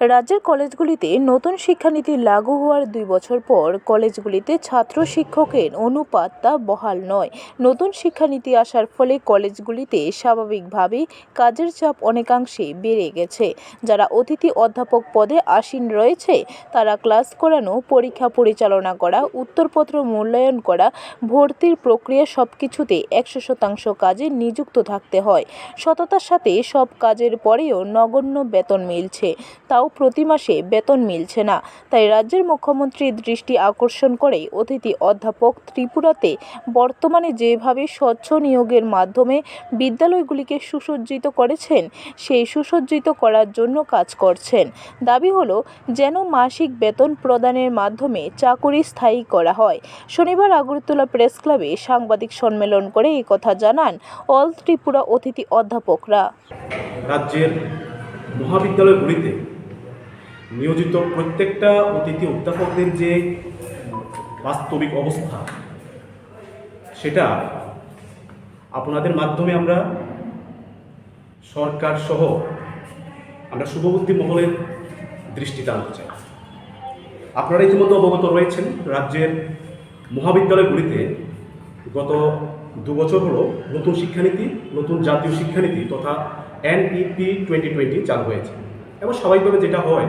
রাজ্যের কলেজগুলিতে নতুন শিক্ষানীতি লাগু হওয়ার দুই বছর পর কলেজগুলিতে ছাত্র শিক্ষকের অনুপাত তা বহাল নয়। নতুন শিক্ষানীতি আসার ফলে কলেজগুলিতে স্বাভাবিকভাবেই কাজের চাপ অনেকাংশে বেড়ে গেছে। যারা অতিথি অধ্যাপক পদে আসীন রয়েছে, তারা ক্লাস করানো, পরীক্ষা পরিচালনা করা, উত্তরপত্র মূল্যায়ন করা, ভর্তির প্রক্রিয়া সব কিছুতে একশো শতাংশ কাজে নিযুক্ত থাকতে হয়। সততার সাথে সব কাজের পরেও নগণ্য বেতন মিলছে। তাও প্রতি মাসে বেতন মিলছে না। তাই রাজ্যের মুখ্যমন্ত্রীর দৃষ্টি আকর্ষণ করে অতিথি অধ্যাপক ত্রিপুরাতে বর্তমানে যেভাবে স্বচ্ছ নিয়োগের মাধ্যমে বিদ্যালয়গুলিকে সুসজ্জিত করেছেন, সেই সুসজ্জিত করার জন্য কাজ করছেন। দাবি হলো যেন মাসিক বেতন প্রদানের মাধ্যমে চাকুরি স্থায়ী করা হয়। শনিবার আগরতলা প্রেস ক্লাবে সাংবাদিক সম্মেলন করে এই কথা জানান অল ত্রিপুরা অতিথি অধ্যাপকরা। রাজ্যের মহাবিদ্যালয়গুলিতে নিয়োজিত প্রত্যেকটা অতিথি অধ্যাপকদের যে বাস্তবিক অবস্থা, সেটা আপনাদের মাধ্যমে আমরা সরকার সহ আমরা শুভবুদ্ধি মহলের দৃষ্টি টানতে চাই। আপনারা ইতিমধ্যে অবগত রয়েছেন, রাজ্যের মহাবিদ্যালয়গুলিতে গত দু বছর হলো নতুন শিক্ষানীতি, নতুন জাতীয় শিক্ষানীতি তথা এনইপি টোয়েন্টি টোয়েন্টি চালু হয়েছে। এবং স্বাভাবিকভাবে যেটা হয়